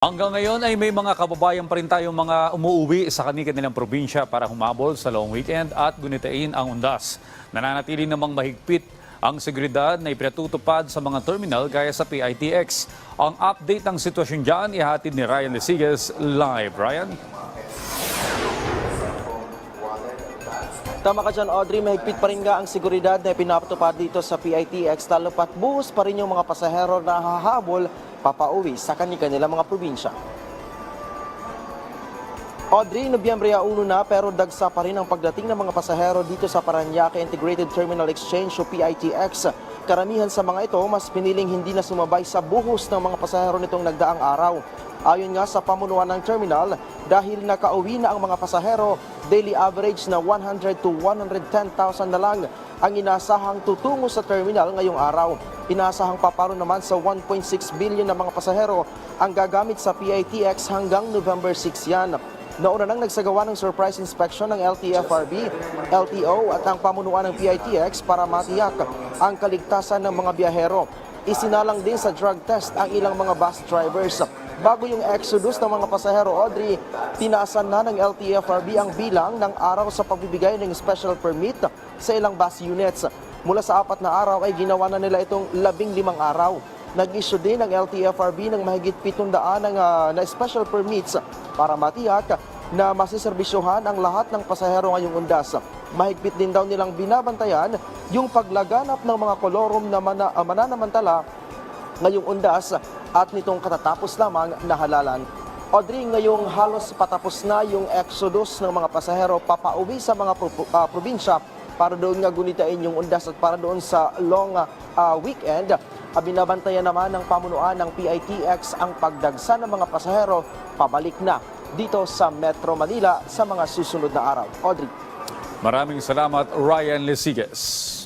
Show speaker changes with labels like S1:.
S1: Hanggang ngayon ay may mga kababayan pa rin tayong mga umuuwi sa kanilang probinsya para humabol sa long weekend at gunitain ang undas. Nananatili namang mahigpit ang seguridad na ipinatutupad sa mga terminal gaya sa PITX. Ang update ng sitwasyon dyan ihatid ni Ryan Lesigas live. Ryan?
S2: Tama ka dyan, Audrey. Mahigpit pa rin nga ang seguridad na pinapatupad dito sa PITX lalo pat buhos pa rin yung mga pasahero na hahabol papauwi sa kanilang mga probinsya. Audrey, Nobyembre 1 na pero dagsa pa rin ang pagdating ng mga pasahero dito sa Paranaque Integrated Terminal Exchange o PITX. Karamihan sa mga ito mas piniling hindi na sumabay sa buhos ng mga pasahero nitong nagdaang araw. Ayon nga sa pamunuan ng terminal, dahil nakauwi na ang mga pasahero, daily average na 100 to 110,000 na lang ang inasahang tutungo sa terminal ngayong araw. Inasahang paparo naman sa 1.6 billion na mga pasahero ang gagamit sa PITX hanggang November 6 yan. Nauna nang nagsagawa ng surprise inspection ng LTFRB, LTO at ang pamunuan ng PITX para matiyak ang kaligtasan ng mga biyahero. Isinalang din sa drug test ang ilang mga bus drivers. Bago yung exodus ng mga pasahero, Audrey, tinaasan na ng LTFRB ang bilang ng araw sa pagbibigay ng special permit sa ilang bus units. Mula sa apat na araw ay ginawa na nila itong labing limang araw. Nag-issue din ng LTFRB ng mahigit 700 ng, ah, na special permits para matiyak na masiservisyohan ang lahat ng pasahero ngayong undas. Mahigpit din daw nilang binabantayan yung paglaganap ng mga kolorum na mana, ah, mananamantala ngayong undas at nitong katatapos lamang na halalan. Audrey, ngayong halos patapos na yung exodus ng mga pasahero papauwi sa mga pro- ah, probinsya para doon nga gunitain yung undas at para doon sa long ah, weekend. Ah, binabantayan naman ng pamunuan ng PITX ang pagdagsa ng mga pasahero pabalik na dito sa Metro Manila sa mga susunod na araw. Audrey.
S1: Maraming salamat Ryan Lesigas.